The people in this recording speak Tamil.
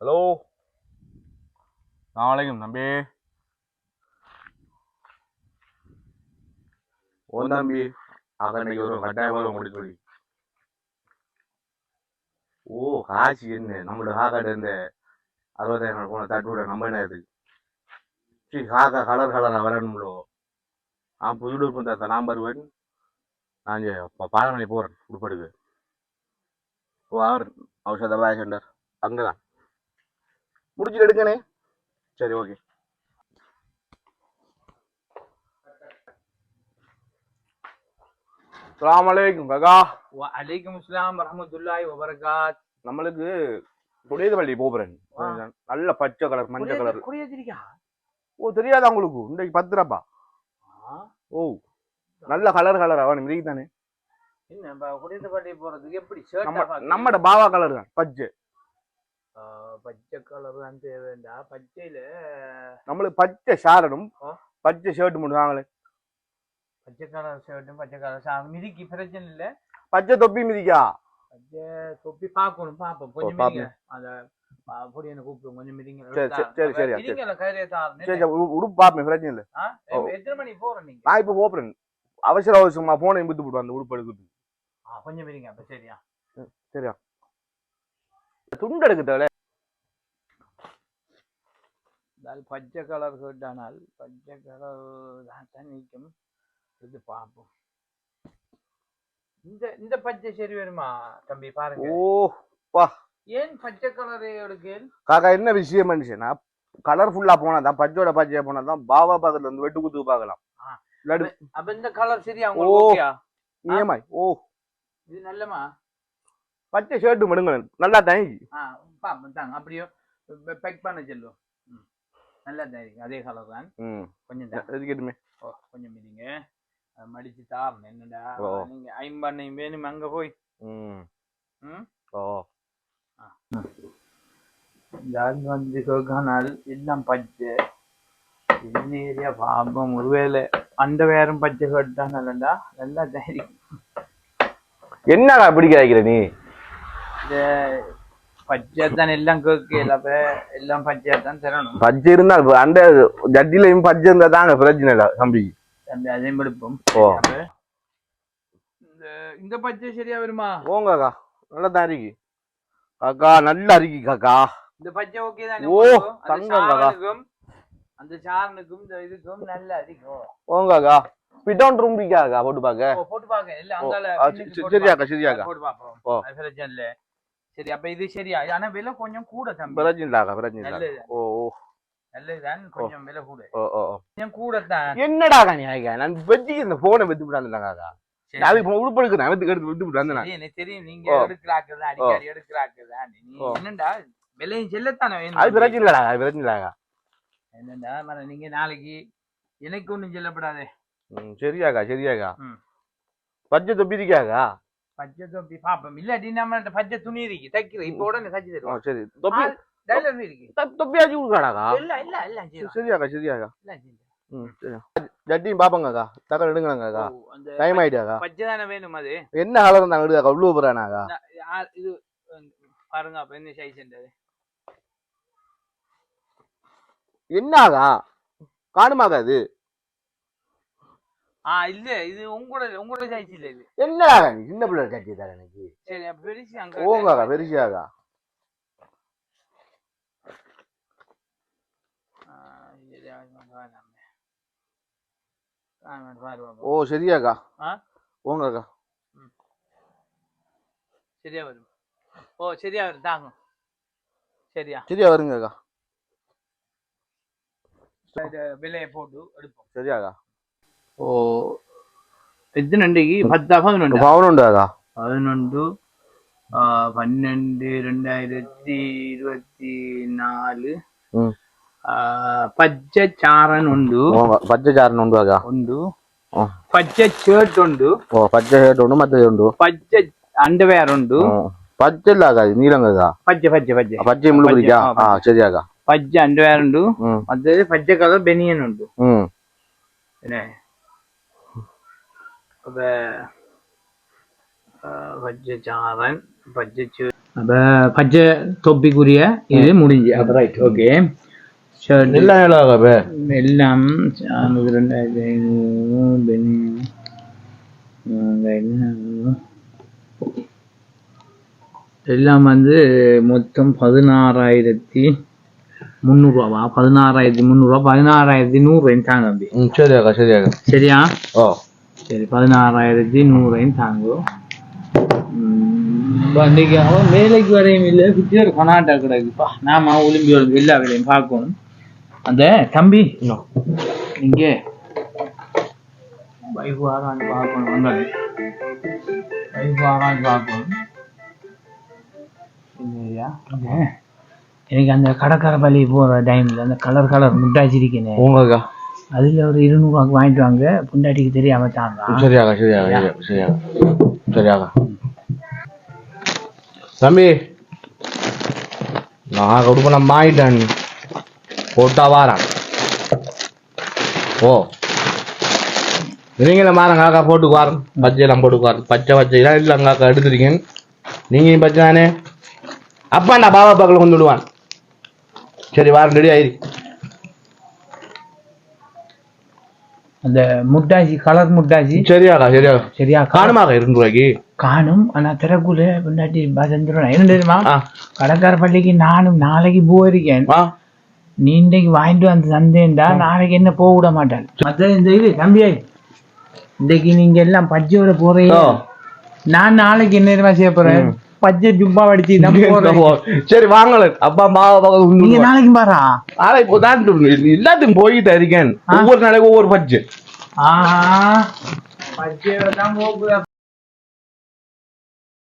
ஹலோ? நாளைக்கும் தம்பி. ஓ தம்பி அகன்னைக்கு ஒரு கட்டாயம் முடிச்சு சொல்லி ஓ காசி என்ன? நம்மளோட காக்காட்ட இருந்த அறுபதாயிரம் போன தட்டுவிட நம்ம என்ன இது? சரி காக்கா கலர் கலராக வரணும்லோ? நான் புது உடுப்பு தத்த நான் வருவேன். நான் பாலமலை போகிறேன் உட்படுக்கு ஓ அவர் ஔஷத பாய சென்டர் அங்கே தான் முடிச்சுட்டு எடுக்கணே சரி ஓகே. அஸ்ஸலாமு அலைக்கும் காக்கா. வலைக்கும் அஸ்ஸலாம் வரஹ்மத்துல்லாஹி வபரகாத். நம்மளுக்கு புளியது போகிறேன் நல்ல பச்சை கலர் மஞ்சள் கலர். ஓ தெரியாதா உங்களுக்கு? இன்றைக்கு பத்து ரூபா ஓ நல்ல கலர் கலர்? அவன் மிதிக்கு தானே? என்ன பாட்டி போறதுக்கு எப்படி நம்மட பாவா கலர் தான் பச்சை. பச்சை கலர் தான் தேவைண்டா. பச்சையில நம்மளுக்கு பச்சை ஷாரடும். பச்சை ஷர்ட் மட்டும் பச்சை கலர் ஷர்ட்டும் பச்சை கலர் மிதிக்கு பிரச்சனை இல்ல. பச்சை தொப்பி மிதிக்கா? பச்சை தொப்பி பார்க்கணும் பாப்போம். கொஞ்சம். மிதிங்க. அந்த பொடியனை கூப்பிடும் கொஞ்சம் மிதிங்க. சரி, சரி, சரி, உடுப்பு பார்ப்பேன் பிரச்சனை இல்லை. ஓ. எத்தனை மணி போற நீங்க? நான் இப்போ போப்புறேன் அவசர அவசரமா போனை வித்து போடுவேன் அந்த உடுப்பு எடுக்கிறது கொஞ்சம் மிதிங்க அப்ப சரியா. சரியா. துண்டு எடுக்க தேவை அதால் பச்சை கலர் ஷர்ட்டானால் பச்சை கலர் தான் நிற்கும். இது பார்ப்போம் இந்த இந்த பச்சை சரி வருமா தம்பி? பாருங்க. ஓ ஏன் பச்சை கலர் எடுக்க காக்கா என்ன விஷயம் மனுஷனா? கலர்ஃபுல்லா போனா தான் பச்சோட பச்சையா போனா தான் பாவா பக்கத்துல வந்து வெட்டு குத்து பார்க்கலாம். அப்ப இந்த கலர் சரியா. உங்களுக்கு ஓகேயா? நியமாய் ஓ. இது நல்லமா? பச்சை ஷர்ட் மடுங்க நல்லா தாங்க அப்படியோ பேக் பண்ண சொல்லுவோம் ம். நல்லா இருக்கு அதே கலர் தான். கொஞ்சம் தான் எதுக்கேட்டுமே ஓ கொஞ்சம் மிதிங்க மடிச்சு தாரணும் என்னடா. நீங்க ஐம்பண்ணையும் வேணும் அங்க போய்? ம். ம்? ஓ. ஜாதி வந்து கேட்கனால் எல்லாம் பச்சை. இந்த ஏரியா பாப்போம் ஒருவேளை அந்த வேறும் பச்சை கேட்டா நல்லண்டா நல்லா தைரியம் என்னடா பிடிக்க வைக்கிற நீ? பச்சை இருந்தா அந்த ஜட்டிலையும் பச்சை இருந்தா தாங்க பிரச்சனை இல்லை தம்பிக்கு தம்பி அதையும் எடுப்போம் ஓ. இந்த இந்த பச்சை சரியா வருமா போங்க அக்கா நல்லா தான் இருக்கு காக்கா நல்லா இருக்கு காக்கா இந்த பச்சை ஓகே தானே ஓ, தங்கம்? சாரனுக்கும் அந்த சாரனுக்கும் இந்த இதுக்கும் நல்லா இருக்கும் போங்க அக்கா பிட்டவுன் ரூம் பிடிக்காக்கா போட்டு பாக்க ஓ, போட்டு பாக்க இல்ல ஓ, அங்கால ஆ, பின்னுக்கு சரி, போட்டு சரியாக்கா பாக்க. சரியாக்கா போட்டு பாப்போம் ஓ. அது பிரச்சனை இல்ல சரி அப்ப இது சரியா ஆனா விலை கொஞ்சம் கூட தம்பி இல்ல நல்லது ஓ ஓ நல்லதுதான் கொஞ்சம் விலை கூட ஓ ஓ ஓ. கொஞ்சம் கூட தான் என்னடா கனியாக்கா நான் இந்த போனை வித்து விடாந்துட்டாங்க அது இப்போ உடுப்படுக்கு நான் எடுத்து விட்டு எனக்கு தெரியும் நீங்க ஓ. எடுக்கிறாக்குதான் அடிக்கடி எடுக்கிறாக்குதான் நீ. என்னண்டா விலையும் செல்லத்தானே அது பிரச்சனை இல்லடா அது பிரச்சனை இல்லாக்கா என்னண்டா மர நீங்க நாளைக்கு எனக்கு ஒண்ணும் சொல்லப்படாதே ம் சரியாக்கா சரியாக்கா. பச்சை தொப்பி பச்சை தொப்பி பாப்போம் இல்லாட்டி நம்ம பச்சை துணி இருக்கு தைக்கிற இப்ப உடனே தச்சு தருவோம் சரி தொப்பி டைலர் இருக்கு த- தொப்பியாச்சும் கொடுக்காடாக்கா இல்ல இல்ல இல்ல. சரியாக்கா சரியாக்கா. ம் சரியா ஜட்டியும் பாப்பாங்கக்கா தக்கல் எடுங்களாங்கக்கா டைம் ஆயிட்டாக்கா பச்சை தானே வேணும் அது என்ன கலர் இருந்தாங்க எடுக்காக்கா போறானாக்கா இது பாருங்க அப்ப என்ன சைஸ் என்றது என்னாகா காணுமாக்கா இது ஆ இல்ல இது உங்களோட உங்களோட சைஸ் இல்ல இது. என்னடா நீ? சின்ன பிள்ளை கட்டி தர எனக்கு சரி அப்ப பெருசு அங்க ஓங்காக்கா பெருசாக்கா. ஓ சரியாக்கா? ஓங்காக்கா சரியா வரும். ஓ சரியா வரும். தாங்க சரியா? சரியா வருங்கக்கா விலையை போட்டு எடுப்போம். சரியாக்கா ஓ எத்தனை அண்டைக்கு பத்தா பதினொன்று பவுனுண்டாக்கா பதினொன்று ஆ, பன்னெண்டு ரெண்டாயிரத்தி இருபத்தி நாலு ம். ஆ, பச்சை சாரன் உண்டு పచ్చ చారణ ఉండుగా உண்டு ஆ. பச்சை ஷர்ட் உண்டு ఓ పచ్చ హెడ్ ఉండు మధ్య ఉండు பச்சை அண்டர்வேர் உண்டு పచ్చలాగా నీలం కదా பச்சை பச்சை பச்சை పచ్చ ముళ్ళు పచ్చ, పిడికా ఆ, చదివాగా பச்சை அண்டர்வேர் உண்டு அது பச்சை கலர் பெனியன் உண்டு என்ன அப்ப பச்சை ஷர்ட் அப்ப பச்சை தொப்பிக்குரிய இது முடிஞ்சு அப்ப ரைட் ஓகே எல்லாம் எவ்வளோ எல்லாம் எல்லாம் எல்லாம் வந்து மொத்தம் பதினாறாயிரத்தி முந்நூறுரூவா பதினாறாயிரத்தி முந்நூறுரூவா பதினாறாயிரத்தி நூறு தாங்க தம்பி சரியாக்கா சரியாக்கா சரியா ஓ சரி பதினாறாயிரத்தி நூறையும் தாங்கும் அன்றைக்கு அவன் வேலைக்கு வரையும் இல்லை சுற்றி ஒரு கனாட்டா கிடக்குப்பா நாம ஒலிம்பி ஒலிம்பி எல்லா வேலையும் பார்க்கணும் அந்த தம்பி இங்கே வைஃப் வாரான்னு பார்க்கணும் வந்தாரு வைஃப் வாரான்னு பார்க்கணும் இல்லையா எனக்கு அந்த கடற்கரை பள்ளி போகிற டைமில் அந்த கலர் கலர் முட்டாச்சிருக்கேன் உங்களுக்கா அதில் ஒரு இருநூறுவாக்கு வாங்கிட்டு வாங்க. புண்டாட்டிக்கு தெரியாம தாங்க சரியாக்கா சரியாக்கா சரியாக்கா சரியாக்கா தம்பி நான் நான் மாயிட்டேன் போட்டா வாரேன். ஓ நீங்களும் மாறன் காக்கா போட்டு வாரன். பச்சையெல்லாம் போட்டு வாரன். பச்சை பச்சையெல்லாம் இல்லை காக்கா எடுத்துருக்கேன். நீங்கள் பச்சை தானே? அப்பாண்டா பாபா பக்கத்தில் கொண்டு விடுவான். சரி வாரன் ரெடி ஆயிரு. அந்த முட்டாச்சி கலர் முட்டாச்சி சரியாக்கா சரியாக்கா. சரியா காணுமாக்கா இரண்டு ரூபாய்க்கு காணும் ஆனா திறக்குள்ள முன்னாடி பசந்துடும் என்ன தெரியுமா? கடற்கர பள்ளிக்கு நானும் நாளைக்கு போயிருக்கேன். நீ இன்னைக்கு வாங்கிட்டு வந்து தந்தேன்டா நாளைக்கு என்ன போக விட மாட்டாள். மத்த இந்த இது தம்பியை இன்னைக்கு நீங்க எல்லாம் பச்சையோட போறீங்க. நான் நாளைக்கு என்ன தெரியுமா செய்ய போறேன்? பச்சை ஜுப்பா போறேன் சரி வாங்கல அப்பா மாவை பக்கம் நீங்க நாளைக்கு பாரா ஆனா இப்போ தான் எல்லாத்தையும் போய்கிட்ட இருக்கேன் ஒவ்வொரு நாளைக்கு ஒவ்வொரு பட்ஜெட் ஆஹா. பச்சையோட தான் போக